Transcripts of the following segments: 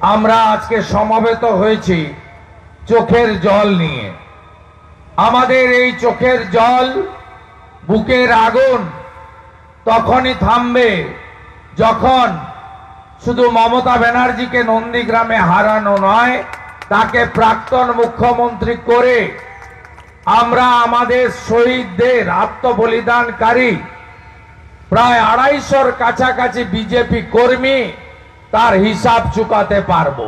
আমরা আজকে সমবেত হয়েছি চোখের জল নিয়ে। আমাদের এই চোখের জল বুকের আগুন তখনই থামবে যখন শুধু মমতা ব্যানার্জিকে নন্দীগ্রামে হারানো নয়, তাকে প্রাক্তন মুখ্যমন্ত্রী করে আমরা আমাদের শহীদদের আত্মবলিদানকারী, প্রায় আড়াইশোর কাছাকাছি বিজেপি কর্মী তার হিসাব চুকাতে পারব।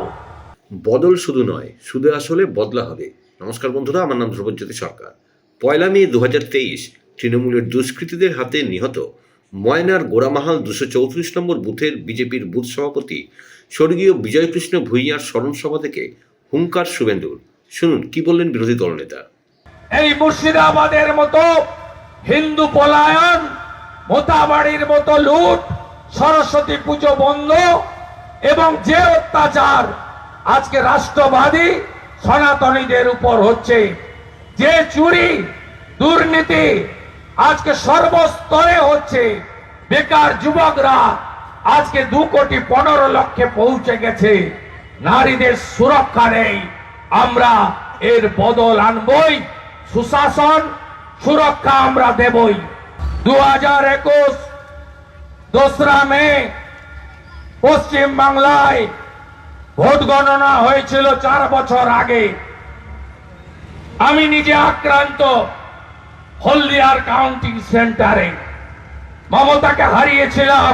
বদল শুধু নয় শুধু আসলে বদলা হবে। নমস্কার বন্ধুরা আমার নাম ধ্রুবজ্যোতি সরকার। পয়লা মে দুহাজার তেইশ তৃণমূলের দুষ্কৃতীদের হাতে নিহত ময়নার গোড়ামাহাল দুশো চৌত্রিশ নম্বর বুথের বিজেপির বুথ সভাপতি স্বর্গীয় বিজয়কৃষ্ণ ভূঁইয়ার স্মরণ সভা থেকে হুঙ্কার শুভেন্দুর। শুনুন কি বললেন বিরোধী দলনেতা? এই মুর্শিদাবাদের মতো হিন্দু পলায়ন মোতাবাড়ির মতো লুট সরস্বতী পুজো বন্ধ এবং যে অত্যাচার আজকে রাষ্ট্রবাদী সনাতনীদের উপর হচ্ছে, যে চুরি, দুর্নীতি আজকে সর্বস্তরে হচ্ছে, বেকার যুবকরা আজকে দু কোটি পনেরো লক্ষে পৌঁছে গেছে। নারীদের সুরক্ষা নেই, আমরা এর বদল আনবই, সুশাসন সুরক্ষা আমরা দেবই। দু হাজার একুশ দোসরা মে পশ্চিম বাংলায় ভোট গণনা হয়েছিল চার বছর আগে। আমি নিজে আক্রান্ত হলদিয়ার কাউন্টিং সেন্টারে। মমতাকে হারিয়েছিলাম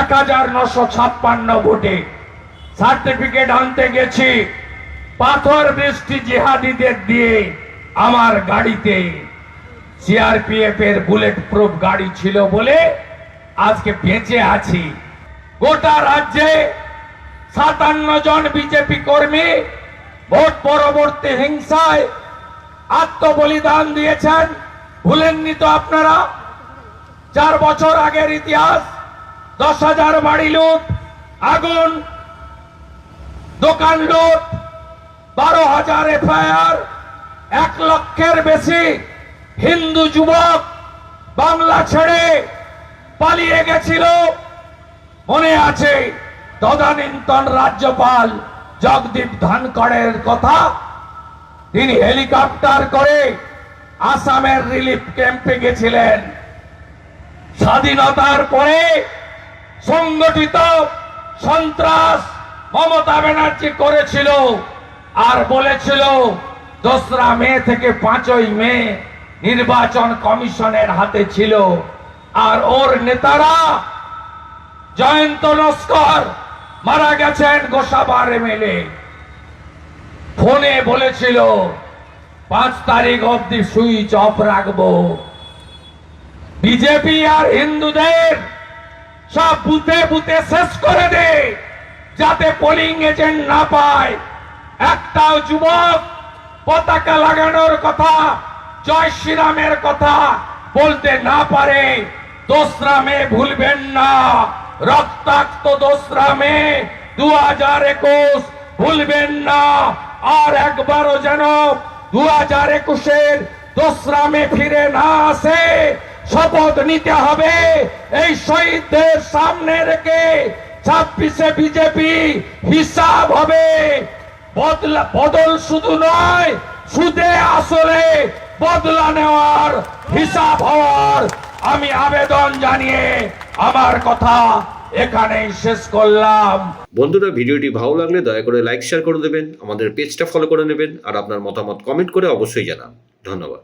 এক হাজার নশো ছাপ্পান্ন ভোটে। সার্টিফিকেট আনতে গেছি পাথর বৃষ্টি জেহাদিদের দিয়ে আমার গাড়িতে। সিআরপিএফ এর বুলেট প্রুফ গাড়ি ছিল বলে আজকে বেঁচে আছি। গোটা রাজ্যে সাতান্ন জন বিজেপি কর্মী ভোট পরবর্তী হিংসায় আত্মবলিদান দিয়েছেন। ভুলেননি তো আপনারা? চার বছর আগের ইতিহাস, দশ হাজার বাড়ি লুট, আগুন, দোকান লুট, বারো হাজার এফআইআর, এক লক্ষের বেশি হিন্দু যুবক বাংলা ছেড়ে পালিয়ে গেছিল। মনে আছে তদানীন্তন রাজ্যপাল জগদীপ ধনকড়ের কথা? তিনি হেলিকপ্টার করে আসামের রিলিফ ক্যাম্পে গেছিলেন। স্বাধীনতার পরে সংগঠিত সন্ত্রাস মমতা ব্যানার্জি করেছিল আর বলেছিল, দোসরা মে থেকে পাঁচই মে নির্বাচন কমিশনের হাতে ছিল। আর ওর নেতারা জয়ন্ত লস্কর মারা গেছেন গোসাবার এমএলএ। ফোনে বলেছিল, পাঁচ তারিখ অব্দি সুইচ অফ রাখব। বিজেপি আর হিন্দুদের সব বুথে বুথে শেষ করে দে, যাতে পোলিং এজেন্ট না পায়। একটাও যুবক পতাকা লাগানোর কথা, জয় শ্রীরামের কথা বলতে না পারে। দোসরা মে ভুলবেন না। রক্তাক্ত দোসরা মে দু হাজার একুশ। ভুলবেন না, আর একবারও যেন দু হাজার একুশের দোসরা মে ফিরে না আসে। শপথ নিতে হবে এই শহীদদের সামনে রেখে। ছাব্বিশে বিজেপি হিসাব হবে। বদলা, বদল শুধু নয়, সুদে আসলে বদলা নেওয়ার হিসাব হওয়ার আমি আবেদন জানিয়ে আমার কথা এখানেই শেষ করলাম। বন্ধুরা, ভিডিওটি ভালো লাগলে দয়া করে লাইক শেয়ার করে দেবেন, আমাদের পেজটা ফলো করে নেবেন, আর আপনার মতামত কমেন্ট করে অবশ্যই জানান। ধন্যবাদ।